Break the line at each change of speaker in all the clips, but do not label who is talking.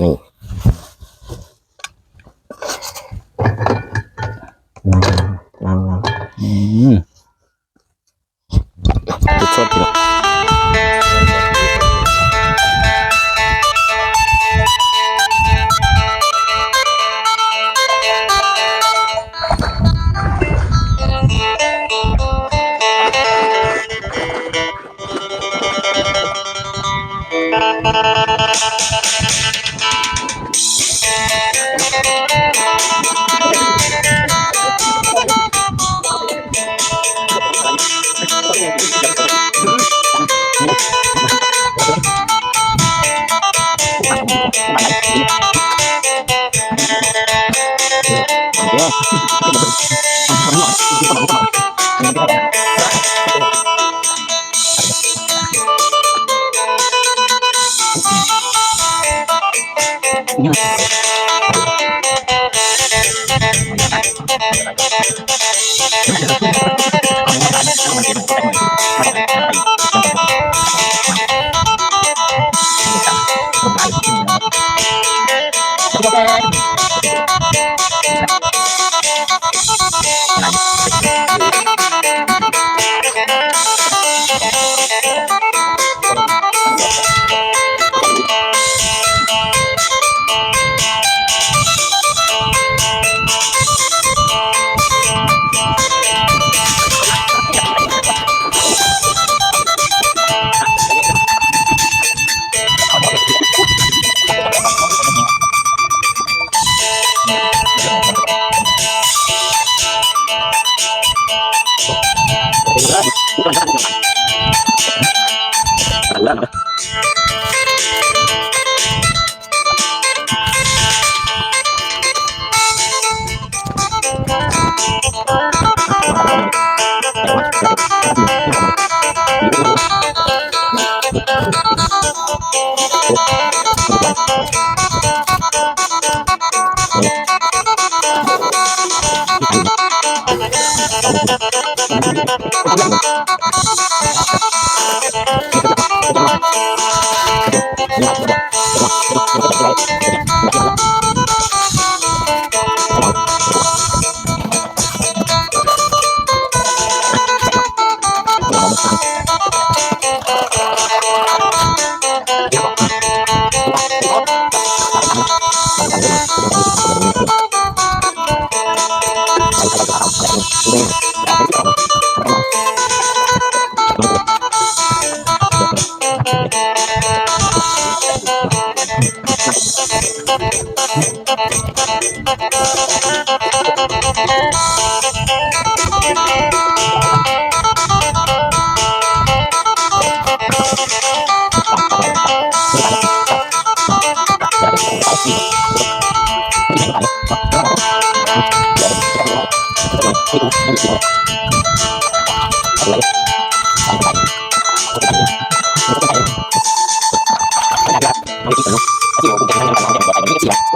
นี่ Yeah. พว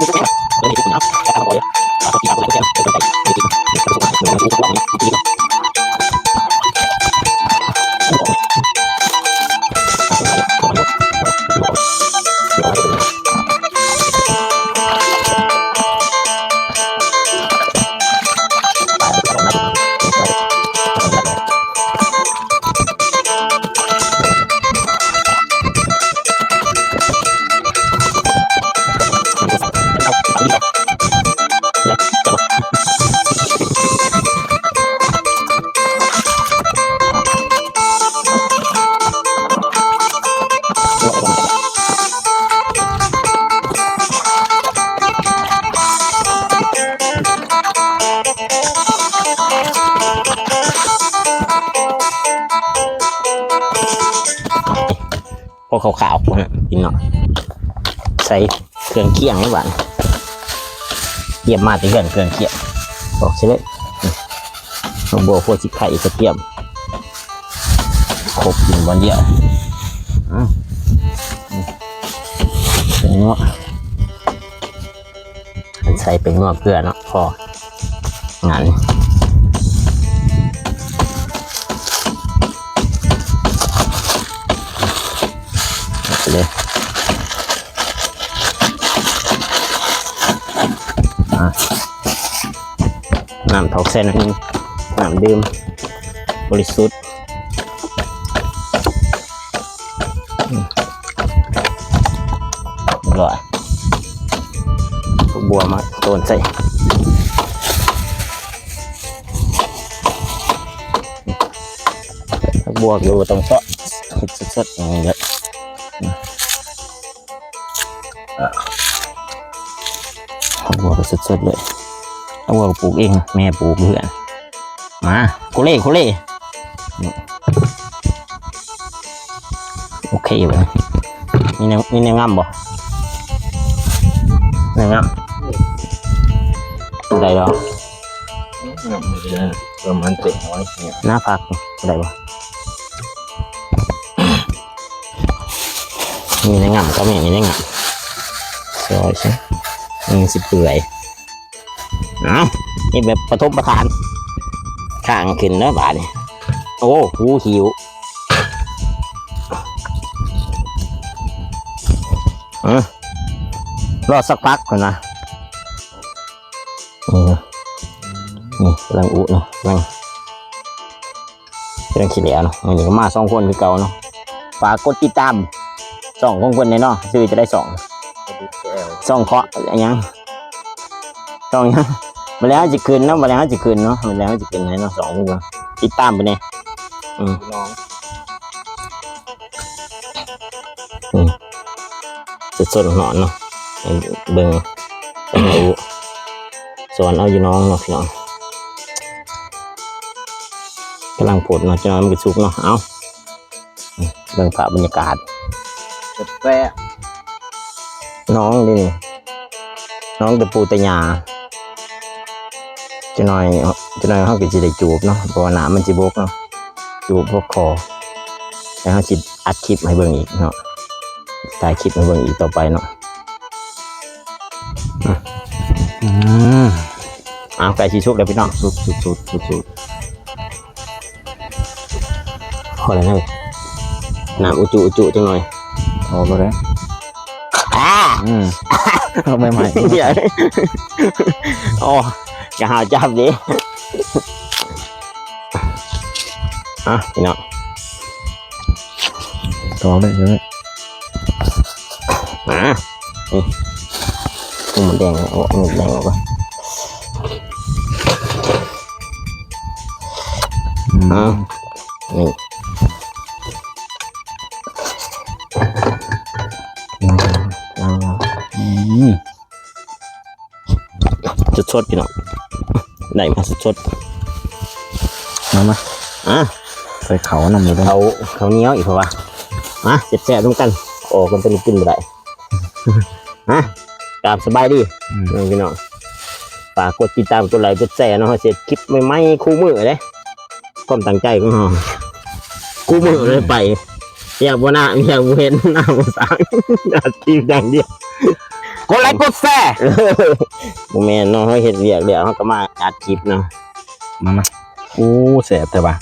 Thank you. กขาวๆนะกินเนาะใส่เครื่องเคียงไว้หวานเยี่ยมมากที่เพื่อนเครื่องเคียงบอกใช่ไหมน้องบัวพวกชิไข่กระเทียมครบกินวันเดียวอืมอืมเป็นเงาะมันใส่เป็นเงาะเกลือเนาะพองาน น้ำทอกเส้นนึงน้ำดื่ม บริสุทธิ์อรียบร้อยบัวมาโดนใส่ลูกอยู่ตรงโต๊ะเห็ดสดๆอย่างนี้เยอะลูกบัวก็สดๆเลย เอาวัวปลูกเอง แม่ปลูกเพื่อน มาโคเล่โคเล่นี่โอเคเลยมีแนวมีแนวงามบ่แนวงามได้หรอ
ประมาณเจ็ดร้อยเนี่ย
หน้าพักได้บ่มีแนวงามก็ไม่มีแนวงามซอยใช่มีสิเปื่อย เอานี่แบบประทบประทานข้างขึ้นแล้วบาดนี่โอ้หูหิวเออรอสักพักก่อนนะนี่นะนี่กำลังอุเนาะกำลังกำลังขี้เหร่เนาะมันนี้ก็มาสองคนคือเก่าเนาะฝากกดติดตามสองของคนในเนาะซื้อจะได้สอง
แก้ว
สองเคาะอะไรยังสองยัง มาแล้วจะคืนเนาะมาแล้วจะคืนเนาะมาแล้วจะคืนให้เนาะสองคนเนาะติดตามไปเนี่ย
น้อง
สดๆหนอนเนาะให้เบิ่งเป็นรู้สอนเอาอยู่น้องเนาะพี่น้องกำลังผดเนาะจะน้อยมันก็สุกเนาะเอาอืมเบิ่งภาพบรรยากาศ
แปะ
น้องดินี่น้องตะปูตะยา จะน้อยจะน้อยเขาก็จะได้จูบเนาะเพราะว่าหนามันจะบกเนาะจูบพวกคอแล้วเขาจิอัดคลิปให้เบิ่งอีกเนาะถ่ายคลิปให้เบิ่งอีกต่อไปเนาะอะอืมเอาไก่ชีชุบแล้วพี่น้อง
สุดสุดสุดสุดสุด
พอแล้วนะน้ำอุจุอุจุจังหน่อย
พอก็ได้
อ่า
อืมเอาใหม่ใหม่
เดี๋ยวโอ้อ ย่าหาจับดิอะพี่น้อง
ต่อเลยเลย
อะนี่หมูแดงเอาหมูแดงออกก่อนอะนี่ล้างๆ
อืม
สดสดๆพี่น้องได้มาสดสด
มามา
ๆอะ
ใส่เขานำเลยด้วย
เขาเขาวเหนี้ยวอีกเพราะว่ามาเจ็บแสบๆร่วมกันโอ้กันเป็นกินบ่ได้ฮะตามสบายดี
อืม
นี่พี่น้องฝากกดติดตามกดไลค์กดแชร์เนาะเสร็จคลิปใหม่ๆคู่มือเลยความตั้งใจของเราคู่มือเลยไปอยากบ่หน้าอยากบ่เห็นหน้าบ่สางอาชีพอย่างเดียว
กดไลค์กดแชร์
บ่แม่นเนาะเฮาเฮ็ดเวียกเดี๋ยวเฮาก็มาอัดคลิปเนาะ
มามาโอ้แสบแต่ว่า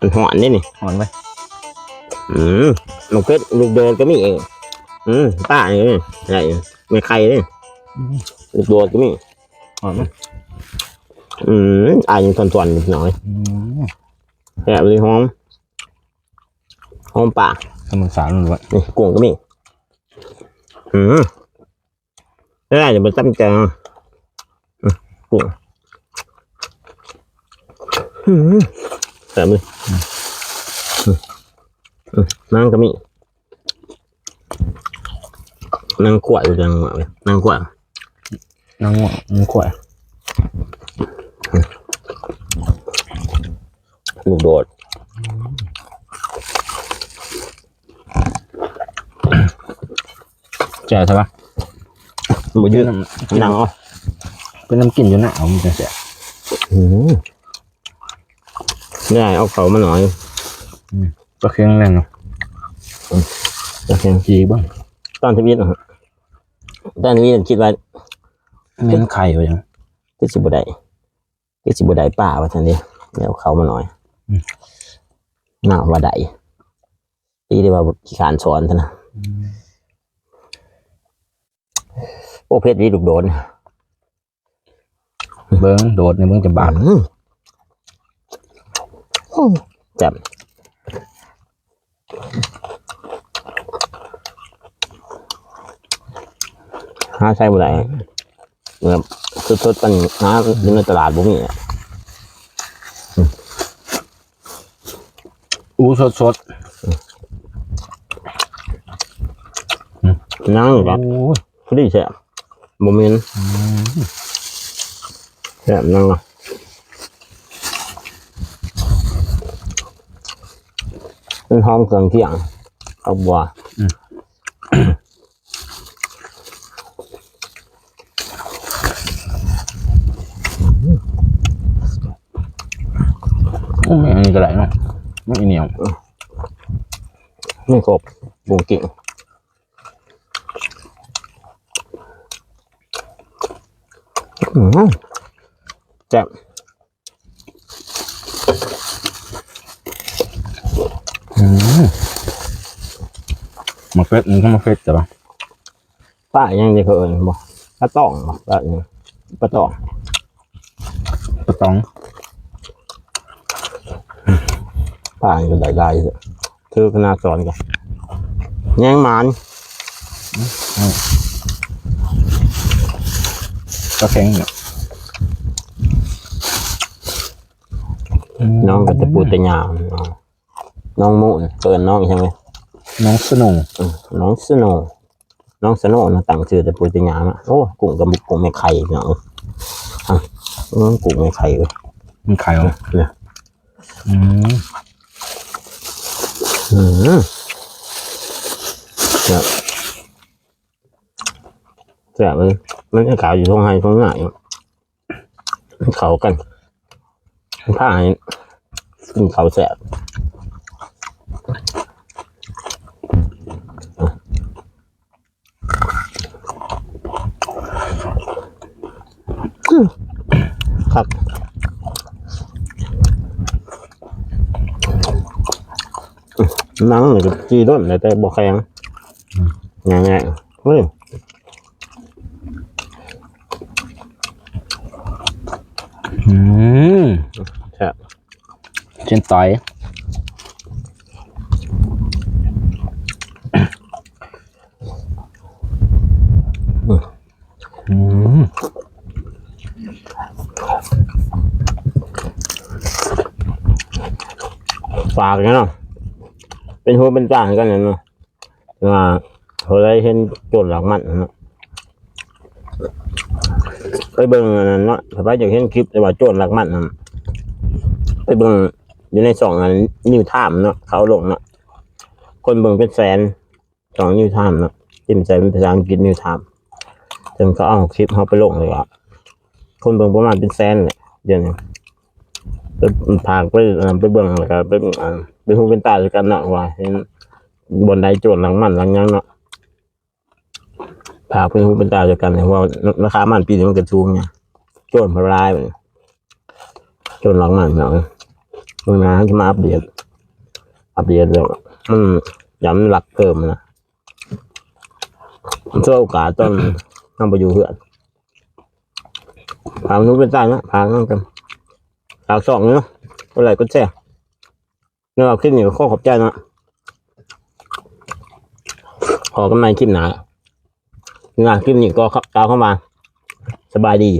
มันหอนนี่นี่
หอนไว้
อืมมันก็ลูกโดนก็มีเอง อืมป้าเนี่ยอะไรไม่ใครเนี่ยลูกโดนก็มี
หอนไว้
อืมอ่านทอนๆนิดหน่อย
อืม
แอบเลยหอมหอมปาก
กำลังสารมันไว้
นี่กุ้งก็มี อืมได้เดี๋ยวมันตั้งใจอะอืมกุ้งอืมแต่มืออืมอืมนั่งก็มีนั่งขวดอยู่จังหวะเลยนั่งขวด
น้องง่วงน้องขวด
ลูกโดด
แจ่ใช่ปะ
บ่ยืด
น้ำ
นั่งเอะ
เป็นน้ำกลิ่นอยู่หน้าเอามันจะแสบ
อืมได้เอาเขามาหน่อย
ปลาเค็งแรงเนาะ
โอเค
จีบ้าง
ตอนทวีตนะฮะตอนทวีตคิดว่า
เน้นไข่ไว้ยัง
คือสิบได้คือสิบได้ป่าว่าทันเดียวเดี๋ยวเขามาหน่อยน่าว่าได้ตีได้ว่าขี้ขานสอนท่านนะ โอ้เพชรดีลูกโดน
เบิ้งโดดในเบิ้งจะบาด
อืมโอ้แจ่มหาใช่บ่ได้แบบสดๆปันหาอยู่ในตลาดบ่มีอะ
อู้สดสด
นั่งอยู่
ๆ
ครับ
โอ้ย
พอ ดีแซ่บบ่แม่นแซ่บนั่งอะมันหอมเครื่องเคียงเอาบัว
โอ้ยอันนี้ก็ได้เนาะไม่เหนียว
ไม่ครบบุงกิ่งอืม แซ่บ
อืมมาเฟสมันก็มาเฟสแต่ว่า
ป้ายังจะเคยเอินบ่ปลาตองบ่ป้ายังปลาตอง
ปลาตอง
ป้ายังก็ได้ได้เถอะคือคณะสอนกันแย่งหมัน
ปลาแข็งเนี่ย
น้องกับตะปูตะยามน้องน้องมุนเกินน้องใช่ไหม
น้องสโนุ
อืมน้องสโนว์น้องสโนว์นะตั้งชื่อตะปูตะยามอะโอ้กุ้งกับบุกกุ้งไม่ไข่เนาะอะอืมกุ้งไม่ไข่เว้ย
มันไข่เหรอ
เนี่ย
อืม
อืมเนี่ยแซ่บเลย มันจะขาวอยู่ตรงไฮตรงไหนมันเขากันผ้าให้กินเขาวแซ่บอืมครับหนังนี่ก็จีด้นเลยแต่บ่แข็งง่ายๆเฮ้ย
อืม
แซ่บ
เช่นต่อยอืม
ฝากกันเนาะเป็นหัวเป็นจ่างกันเนาะว่าเขาได้เห็นโจรหลักมันเนาะไปเบิ่งนั้นเนาะถ้าไปอยากเห็นคลิปแต่ว่าโจรหลักมันนั่นไปเบิ่ง อยู่ในสองอันนิวไทม์เนาะเขาลงเนาะคนเบิ่งเป็นแสนสองนิวไทม์เนาะจิ้มใจเป็นภาษาอังกฤษนิวไทม์จนเขาเอาคลิปเขาไปลงเลยอะคนเบิ่งประมาณเป็นแสนเลยเดือนหนึงไปพาไปไปเบิ่งแล้วก็ไปไปหูเป็นตาด้วยกันเนาะว่าเห็นบนใดโจรหลังมันหลังยังเนาะพาไปหูเป็นตาด้วยกันเนี่ยว่าราคามันปีนี้มันกระชูงเนี่ยโจรพลายไปโจรหลังมันเนาะ มื่อมาที่มาอัปเดต อัปเดตแล้วมันย้ำหลักเพิ่มนะมันช่วยโอกาสต้นนำไปอยู่เพื่อนพาไปหูเป็นตาเนาะพากันกันฝากสองเนาะก็ไหลก็แช่เนื้อขึ้นอยู่ข้อขอบใจนะขอกันใหม่คลิปหนาเนื้อคลิปนี้ก็ตาเข้ามา สบายดี